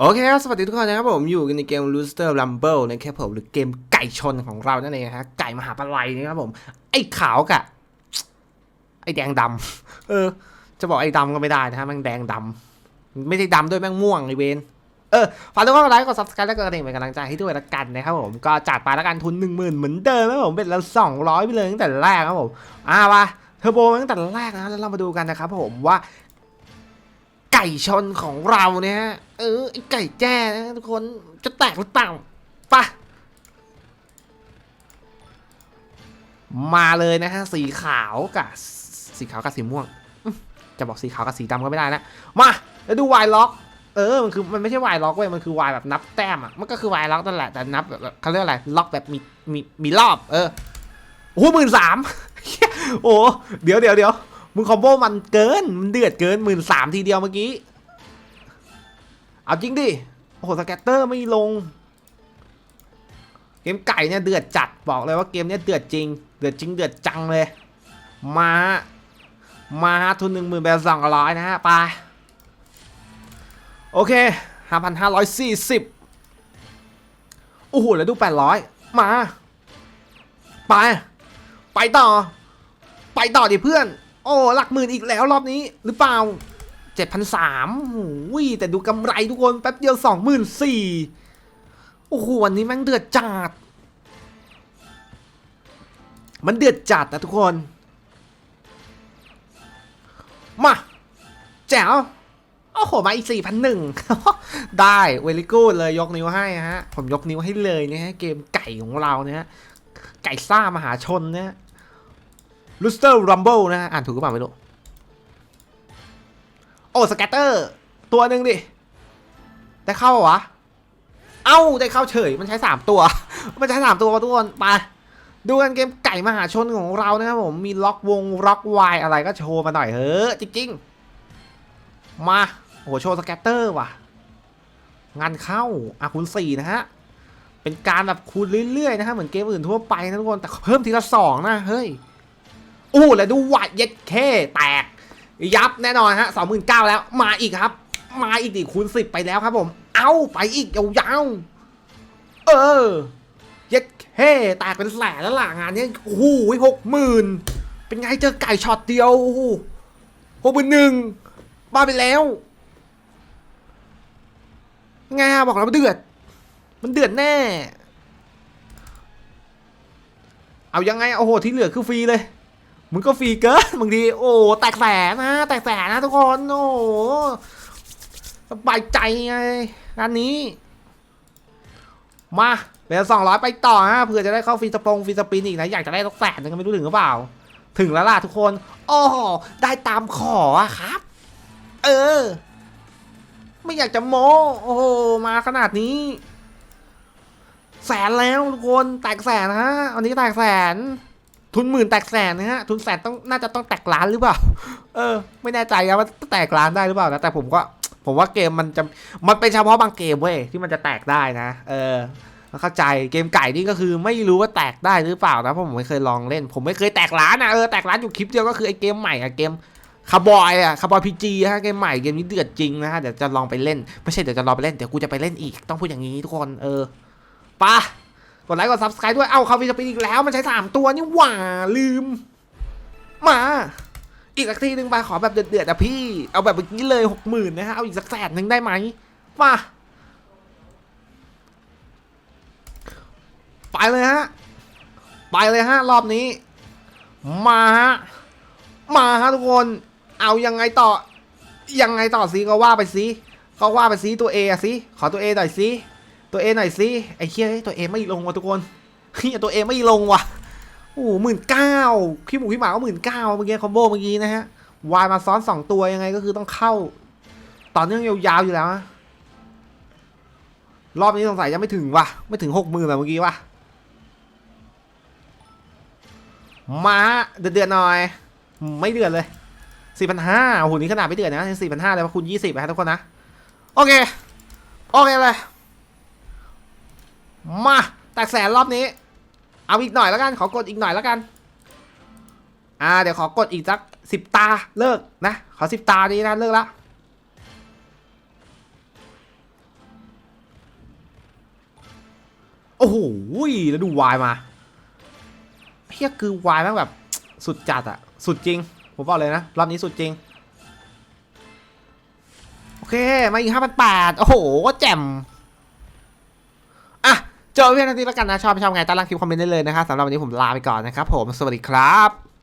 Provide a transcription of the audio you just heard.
โอเคครับ สวัสดีทุกคนนะครับผมอยู่กันในเกม Rooster Rumble นะครับผมหรือเกมไก่ชนของเรานั่นเองฮะไก่มหาปลัยนะครับผม ไอ้ขาวกะไอ้แดงดำเออ จะบอกไอ้ดำก็ไม่ได้นะฮะแม่งแดงดำไม่ได้ดำด้วยแม่งม่วงไอเวนเออฝากทุกคนกดไลค์กด subscribe แล้วก็กระดิ่งเป็นกำลังใจให้ด้วยละกันนะครับผมก็จัดไปล้วกันทุนหนึ่งหมื่นเหมือนเดิมครับผมเป็นละสองร้อยไปเลยตั้งแต่แรกครับผมอ่าวะเทอร์โบตั้งแต่แรกนะแล้วเรามาดูกันนะครับผมว่า ไก่ชนของเราเนี่ยฮะเออไอไก่แจ้นะทุกคนจะแตกหรือเปล่าปะมาเลยนะฮะสีขาวกับสีขาวกับสีม่วง จะบอกสีขาวกับสีดำก็ไม่ได้นะมาแล้วดูวายล็อก เออมันคือมันไม่ใช่วายล็อกเว้ยมันคือวายแบบนับแต้มอะมันก็คือวายล็อกนั่นแหละแต่นับแบบเขาเรียกอะไรล็อกแบบมีมีมีรอบ เออโอ้โหหมื่นสามโอ้เดี๋ยวเดี๋ยวเดี๋ยว มึงคอมโบมันเกิน มันเดือดเกินหมื่นสามทีเดียวเมื่อกี้ เอาจริงดิ โอ้โหสแกตเตอร์ไม่ลง เกมไก่เนี่ยเดือดจัดบอกเลยว่าเกมเนี่ยเดือดจริง เดือดจริงเดือดจังเลย มา มาทุนหนึ่งหมื่นแปดสองร้อยนะฮะไปโอเคห้าพันห้าร้อยสี่สิบโอ้โหแล้วดูแปดร้อยมา ไป ไปต่อ ไปต่อดิเพื่อน โอ้หลักหมื่นอีกแล้วรอบนี้หรือเปล่าเจ็ดพันสามโอ้ยแต่ดูกำไรทุกคนแป๊บเดียวสองหมื่นสี่โอ้โหวันนี้แม่งเดือดจัด มันเดือดจัดนะทุกคน มา แจ๋วโอ้โห มาอีกสี่พันหนึ่งได้ เวลิกูเลยยกนิ้วให้ฮะ ผมยกนิ้วให้เลยนะฮะ เกมไก่ของเราเนี่ยไก่ซ่ามหาชนเนี่ย ลูสเตอร์รัมเบิลนะอ่านถูกหรือเปล่าไม่รู้ โอ้สแกตเตอร์ ตัวหนึ่งดิ ได้เข้าวะ เอ้า ได้เข้าเฉย มันใช้สามตัว มันใช้สามตัวทุกคนไปดูกันเกมไก่มหาชนของเรานะครับผม มีล็อกวงล็อกวายอะไรก็โชว์มาหน่อยเฮ้จริงๆ มาโอ้โหโชว์สแกตเตอร์ว่ะ งานเข้าอะคูณสี่นะฮะ เป็นการแบบคูณเรื่อยๆนะฮะ เหมือนเกมอื่นทั่วไปนะทุกคน แต่เพิ่มทีละสองนะ เฮ้ย อู้แล้วดูวัดเย็ดเคแตก ยับแน่นอนฮะสองหมื่นเก้าแล้วมาอีกครับ มาอีกดิคูณสิบไปแล้วครับผม เอาไปอีกยาวๆเออ เย็ดเคแตกเป็นแสนแล้วล่ะงานนี้โอ้โหหกหมื่นเป็นไงเจอไก่ช็อตเดียวโอ้โหหกหมื่นหนึ่งบ้าไปแล้วไงฮะบอกแล้วมันเดือด มันเดือดแน่ เอายังไงโอ้โหที่เหลือคือฟรีเลย มึงก็ฟรีเกินบางทีโอ้แตกแสนนะแตกแสนนะทุกคนโอ้สบายใจไงงานนี้ มาเป็นสองร้อยไปต่อฮะเผื่อจะได้เข้าฟรีสปงฟรีสปินอีกนะอยากจะได้สักแสนนึงไม่รู้ถึงหรือเปล่า ถึงแล้วล่ะทุกคนโอ้ได้ตามขอครับ เออ ไม่อยากจะโมโอ้มาขนาดนี้ แสนแล้วทุกคนแตกแสนฮะอันนี้แตกแสน ทุนหมื่นแตกแสนนะฮะ ทุนแสนต้องน่าจะต้องแตกล้านหรือเปล่า เออ ไม่แน่ใจนะว่าแตกล้านได้หรือเปล่านะ แต่ผมก็ ผมว่าเกมมันจะ มันเป็นเฉพาะบางเกมเว้ยที่มันจะแตกได้นะ เออ เข้าใจ เกมไก่นี่ก็คือไม่รู้ว่าแตกได้หรือเปล่านะ เพราะผมไม่เคยลองเล่น ผมไม่เคยแตกร้านนะเออ แตกร้านอยู่คลิปเดียวก็คือไอเกมใหม่อะเกมคาร์บอยอะคาร์บอยพีจีฮะเกมใหม่เกมนี้เดือดจริงนะฮะ เดี๋ยวจะลองไปเล่น ไม่ใช่เดี๋ยวจะลองไปเล่น เดี๋ยวกูจะไปเล่นอีก ต้องพูดอย่างนี้ทุกคน เออไปะ กดไลค์กดซับสไครต์ด้วย เอ้าเขาฟิสปินอีกแล้ว มันใช้สามตัวนี่หว่าลืม มา อีกสักทีหนึ่งไปขอแบบเดือดๆนะพี่ เอาแบบเมื่อกี้เลยหกหมื่นนะฮะ เอาอีกสักแสนหนึ่งได้ไหมมาไปเลยฮะ ไปเลยฮะ รอบนี้ มาฮะ มาฮะทุกคน เอายังไงต่อ ยังไงต่อสิก็ว่าไปสิก็ว่าไปสิตัวเอะสิขอตัวเอหน่อยสิ ตัวเอหน่อยสิไอ้เคี้ยตัวเอไม่ลงว่ะทุกคนเฮียตัวเอไม่ลงว่ะโอ้หมื่นเก้าพี่หมูพี่หมาก็หมื่นเก้าเมื่อกี้คอมโบเมื่อกี้นะฮะวายมาซ้อนสองตัวยังไงก็คือต้องเข้า ต่อเนื่องยาวๆอยู่แล้วนะรอบนี้สงสัยจะไม่ถึงว่ะ ไม่ถึงหกหมื่นแบบเมื่อกี้ว่ะมาเดือดๆหน่อย ไม่เดือดเลยสี่พันห้าโอ้โหนี่ขนาดไม่เดือดนะสี่พันห้าเลยว่าคูณยี่สิบนะทุกคนนะ โอเค โอเคเลย มาแต่แสนรอบนี้ เอาอีกหน่อยแล้วกัน ขอกดอีกหน่อยแล้วกัน อ่า เดี๋ยวขอกดอีกสักสิบตาเลิกนะ ขอสิบตานี้นะเลิกละโอ้โหแล้วดูวายมาเฮียคือวายแม่งแบบสุดจัดอะสุดจริง ผมบอกเลยนะ รอบนี้สุดจริง โอเค มาอีกห้าพันแปดโอ้โหแจ่ม จอเพื่อนทันทีแล้วกันนะชอบไม่ชอบไงใต้ล่างคลิปคอมเมนต์ได้เลยนะครับสำหรับวันนี้ผมลาไปก่อนนะครับผมสวัสดีครับ